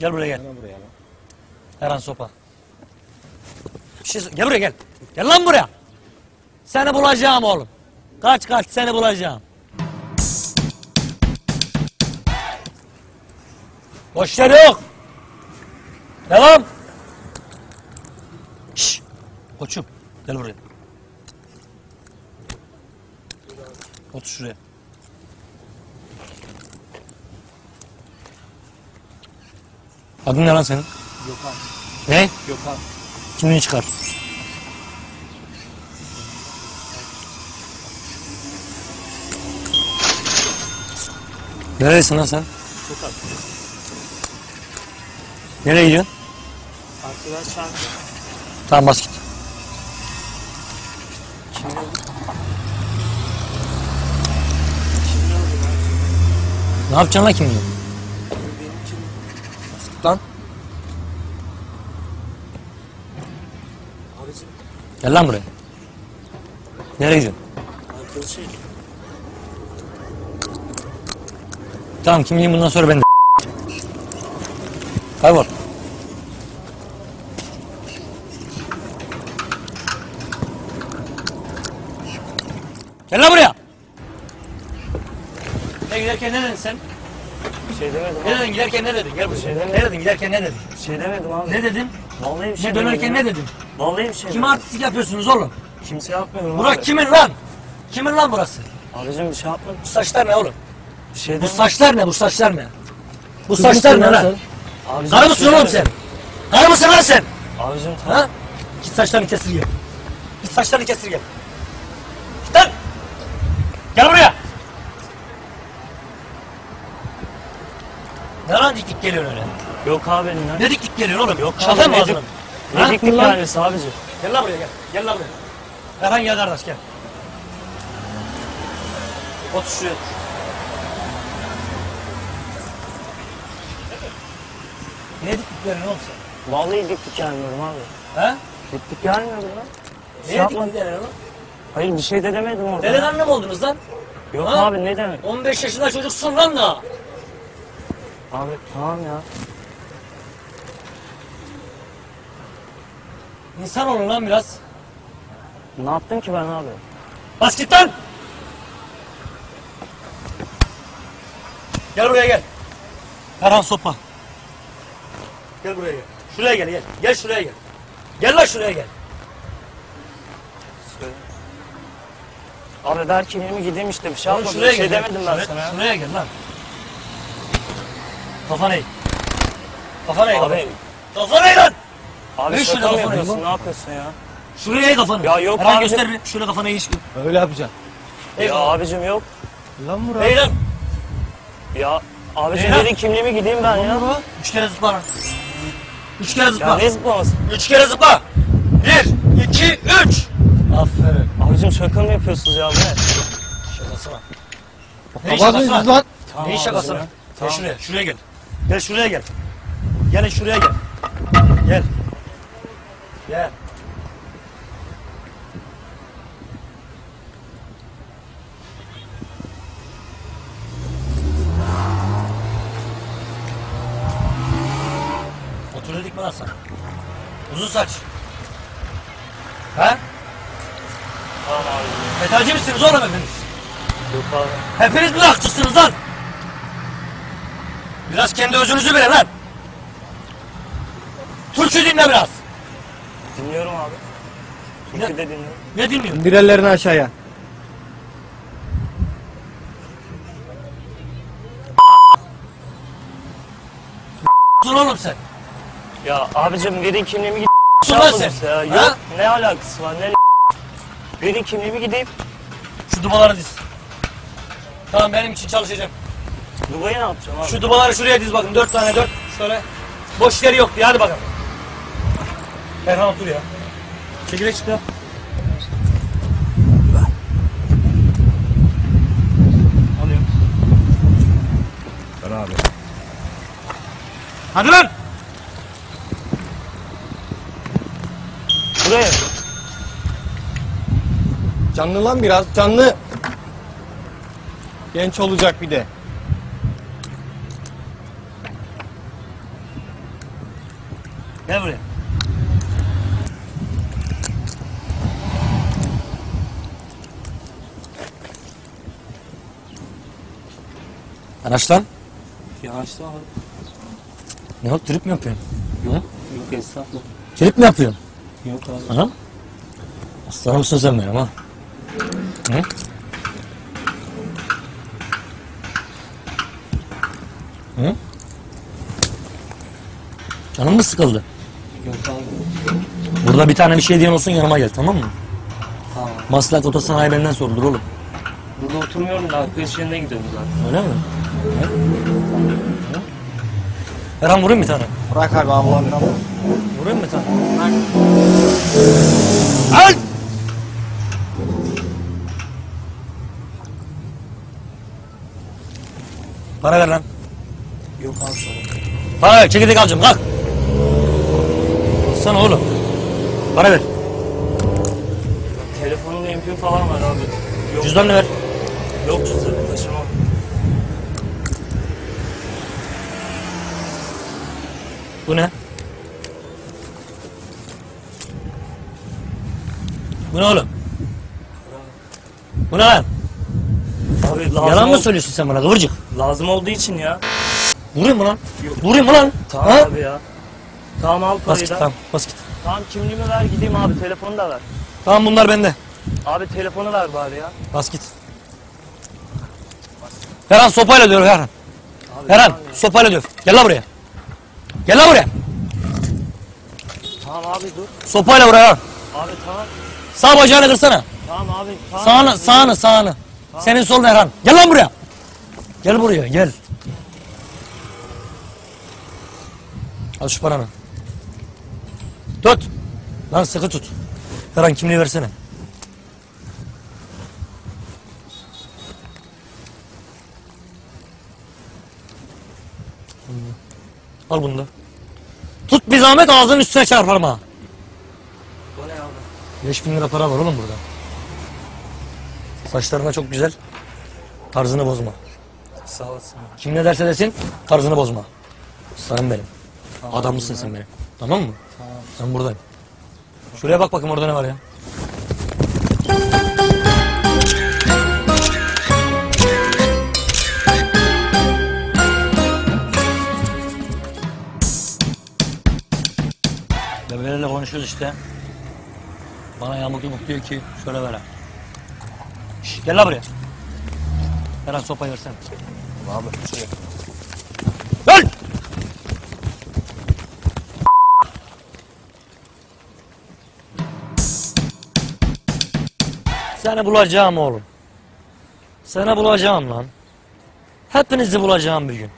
Gel buraya gel. Hemen buraya lan. Erhan sopa. Bir şey Gel buraya gel. Gel lan buraya. Seni bulacağım oğlum. Kaç kaç seni bulacağım. Boş yer yok. Devam. Şşş. Koçum gel buraya. Otur şuraya. Adın ne lan senin? Gökhan. Ne? Gökhan. Kimliğini çıkar. Neredesin lan sen? Sokak. Nereye gidiyorsun? Arkadaşlar Tamam bas git. Ne yapacaksın lan kimliği? Benim kim? Lan. Abicim Gel lan buraya. Nereye gidiyorsun? Tamam kimliğin bundan sonra bende. Kaybol. Gel lan buraya. Ne giderken ne dedin sen? Şey demedim Ne abi. dedin giderken ne dedin? Gel buraya. Şey demedim. ne dedin giderken ne dedin? Bir şey demedim abi. Ne dedin? Vallahi bir şey Ne dönerken demedim ne ya. dedin? Vallahi bir şey Kime demedim. artistik yapıyorsunuz oğlum? Kimse yapmıyorum Burak abi. kimin lan? Kimin lan burası? Abicim bir şey yapmadım. Bu saçlar ne oğlum? Bir şey Bu demedim. saçlar ne? Bu saçlar ne? Bu saçlar ne lan? Abicim Karı bir mısın şey oğlum sen? demedim. Karı mısın lan sen? Abicim tamam. Ha? Git saçlarını kestir gel. Git saçlarını kestir gel. Git lan. Gel buraya. Ne geliyorsun öyle? Yok abi. Ne dik dik geliyorsun oğlum? Yok Şaka abi, mı ne ağzına? Ne diklik Lan. gelmesi abicim. Gel lan buraya gel. Gel lan buraya. Erhan gel kardeş gel. Otur şuraya. Ne dik dik geliyorsun oğlum sen? Vallahi diklik gelmiyorum abi. Ha? Diklik gelmiyorum lan. Şey Ne dik yapmadım. dik geliyorsun oğlum? Hayır bir şey de demedim orada. Delikanlı mı oldunuz lan? Yok Ha? abi ne demek? 15 yaşında çocuksun lan da. Abi tamam ya. İnsan olun lan biraz. Ne yaptım ki ben abi? Bas git lan. Gel buraya gel. Erhan sopa. Gel buraya gel. Şuraya gel gel. Gel şuraya gel. Gel lan şuraya gel. Söyle. Abi ver kimliğimi gideyim işte bir şey yapmadım. şuraya Bir şey gel. demedim ben Şuraya- sana ya. Şuraya gel lan. Kafana eğ. Kafana eğ. Abi, Kafana eğ lan. abi Ne şaka şurada mı kafanı yapıyorsun? bu? Ne yapıyorsun ya? Şuraya eğ kafanı. Ya yok Erhan abi. göster bir. Şöyle kafana eğ. Öyle yapacaksın. Eğ Ya kafanı. abicim yok. Lan Murat. Eğ lan. Ya abicim Neyden? verin kimliğimi gideyim ben ya. Üç kere zıpla lan. Üç kere Ya zıpla. ne zıplaması? Üç kere zıpla. Bir, iki, üç. Aferin. Abicim şaka mı yapıyorsunuz ya bu ne? Şakası var. Ne şakası mıyız var? lan? Tamam Ne şakası abicim var? ya. Gel Tamam. şuraya, şuraya gel. Gel şuraya gel. Gelin şuraya gel. Gel. Gel. Otur dedik mi lan sana? Uzun saç. He? Tamam abi. Metalci misiniz oğlum hepiniz? Yok abi. Hepiniz mi lan? Biraz kendi özünüzü verin lan. Türkçü dinle biraz. Dinliyorum abi. Türkü de dinliyorum. Ne dinliyorsun? İndir ellerini aşağıya. Dur oğlum sen. Ya abicim verin kimliğimi. Dur Ne lan sen. ya? Ha? Yok ne alakası var ne Verin kimliğimi gideyim. Şu dubaları diz. Tamam benim için çalışacağım. Dubai'ye ne yapacağım abi? Şu dubaları şuraya diz bakın. Dört tane dört. Şöyle. Boş yeri yok diye hadi bakalım. Erhan otur ya. Çekile çık ya. Alıyorum. Ver abi. Hadi lan. Buraya. Canlı lan biraz canlı. Genç olacak bir de. Gel buraya. Yanaş lan. Yanaştı abi. Ne oldu trip mi yapıyorsun? Yok. Yok estağfurullah. Trip mi yapıyorsun? Yok abi. Aha. Aslanımsın sen benim ha. Hı? Hı? Canın mı sıkıldı? Burada bir tane bir şey diyen olsun yanıma gel tamam mı? Tamam. Maslak Otosanayi benden sorulur oğlum. Burada oturmuyorum da arkadaş yerine gidiyorum zaten. Öyle mi? Hı? Hı? Eren vurayım bir tane. Bırak abi Allah'ım. Vurayım mı bir tane? Al! Para ver lan. Yok abi sonra. Para ver. Çekirdek alacağım. Kalk. Sana oğlum. Para ver. Telefonun MP falan var abi. Yok. Cüzdanını ver. Yok cüzdanı taşımam. Bu ne? Bu ne oğlum? Bu ne lan? Abi lazım, Yalan mı ol- söylüyorsun sen bana kıvırcık? lazım olduğu için ya. Vurayım mı lan? Yok. Vurayım mı lan? Tamam Ha? abi ya. Tamam al Bas parayı git da. tamam bas git. Tamam kimliğimi ver gideyim abi telefonu da ver. Tamam bunlar bende. Abi telefonu ver bari ya. Bas git. Ferhan sopayla döv Ferhan. Abi, Ferhan tamam ya. sopayla döv. Gel lan buraya. Gel lan buraya. Tamam abi dur. Sopayla vur Ferhan. Abi tamam. Sağ bacağını kırsana. Tamam abi. Tamam. Sağını, sağını, sağını. Senin solun Erhan. Gel lan buraya. Gel buraya, gel. Al şu paranı. Lan sıkı tut. Erhan kimliği versene. Al bunu da. Tut bir zahmet ağzının üstüne çarparım ha. Bu ne abi? 5000 lira para var oğlum burada. Saçlarına çok güzel. Tarzını bozma. Sağ olasın. Kim ne derse desin tarzını bozma. Sen benim. Adamlısın sen benim. Tamam mı? Tamam. Sen buradayım. Şuraya bak bakayım orada ne var ya. Bebelerle konuşuyoruz işte. Bana yamuk yumuk diyor ki şöyle ver ha. Şş, gel lan buraya. Eren sopayı versene. Abi şuraya. Seni bulacağım oğlum. Seni bulacağım lan. Hepinizi bulacağım bir gün.